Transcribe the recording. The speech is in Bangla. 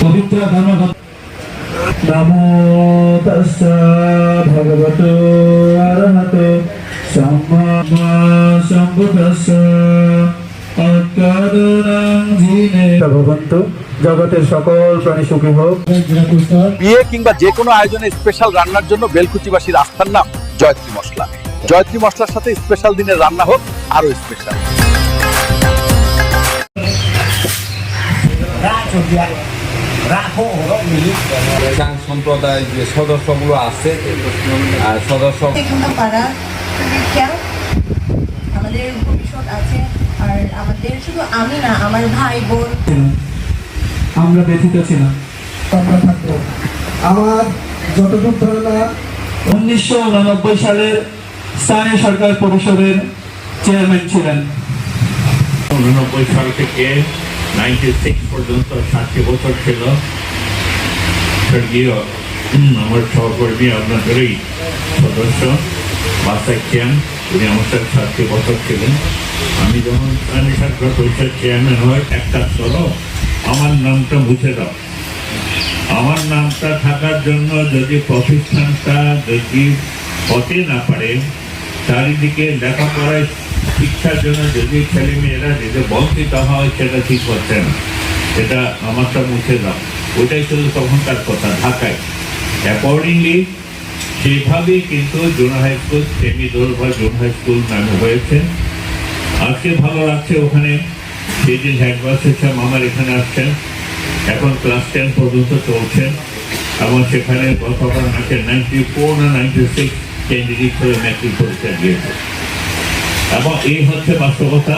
পবিত্র ধর্ম নমো তস্য ভগবত অরহত সম্মা সম্বুদ্ধস্য ভবন্তু জগতের সকল প্রাণী সুখী হোক বিয়ে কিংবা যে কোনো আয়োজনে স্পেশাল রান্নার জন্য বেলকুচিবাসীর আস্থার নাম জয়ত্রী মশলা। জয়ত্রী মশলার সাথে স্পেশাল দিনের রান্না হোক আরও স্পেশাল খ্রিস্টান সম্প্রদায়ের যে সদস্যগুলো আছে আর সদস্য পাড়া কেন আমাদের ভবিষ্যৎ আছে আর আমাদের শুধু আমি না আমার ভাই বোন আমরা ব্যথিত ছিলাম। আমরা থাকব। আমার যতটুকু ধারণা উনিশশো উননব্বই সালের স্থানীয় সরকার পরিষদের চেয়ারম্যান ছিলেন। উননব্বই সাল থেকে নাইনটি সিক্স পর্যন্ত ষাটটি বছর ছিল। আমার সহকর্মী আপনাদেরই সদস্য বাসাই চ্যান উনি আমার সাথে ষাটটি বছর ছিলেন। আমি যখন সরকার পরিষদ চেয়ারম্যান হই একটা চলো, আমার নামটা মুছে দাও। আমার নামটা থাকার জন্য যদি প্রতিষ্ঠানটা যদি হতে না পারে চারিদিকে লেখাপড়ায় শিক্ষার জন্য যদি ছেলে মেয়েরা যদি বঞ্চিত হয়, সেটা ঠিক হচ্ছে না। এটা আমারটা মুছে দাও ওইটাই ছিল তখনকার কথা ঢাকায়। অ্যাকর্ডিংলি সেভাবেই কিন্তু জোনা হাই স্কুল সেমি দোল বা জোন হাই স্কুল নামে হয়েছে। আজকে ভালো লাগছে ওখানে। সেই দিন হেডমাস্টার সাহেব আমার এখানে আসছেন। এখন ক্লাস টেন পর্যন্ত চলছেন এবং সেখানে নাকি নাইনটি ফোর না নাইনটি সিক্স ক্যান্ডিডেট হয়ে ম্যাট্রিক পরীক্ষা দিয়েছে এবং এই হচ্ছে বাস্তবতা।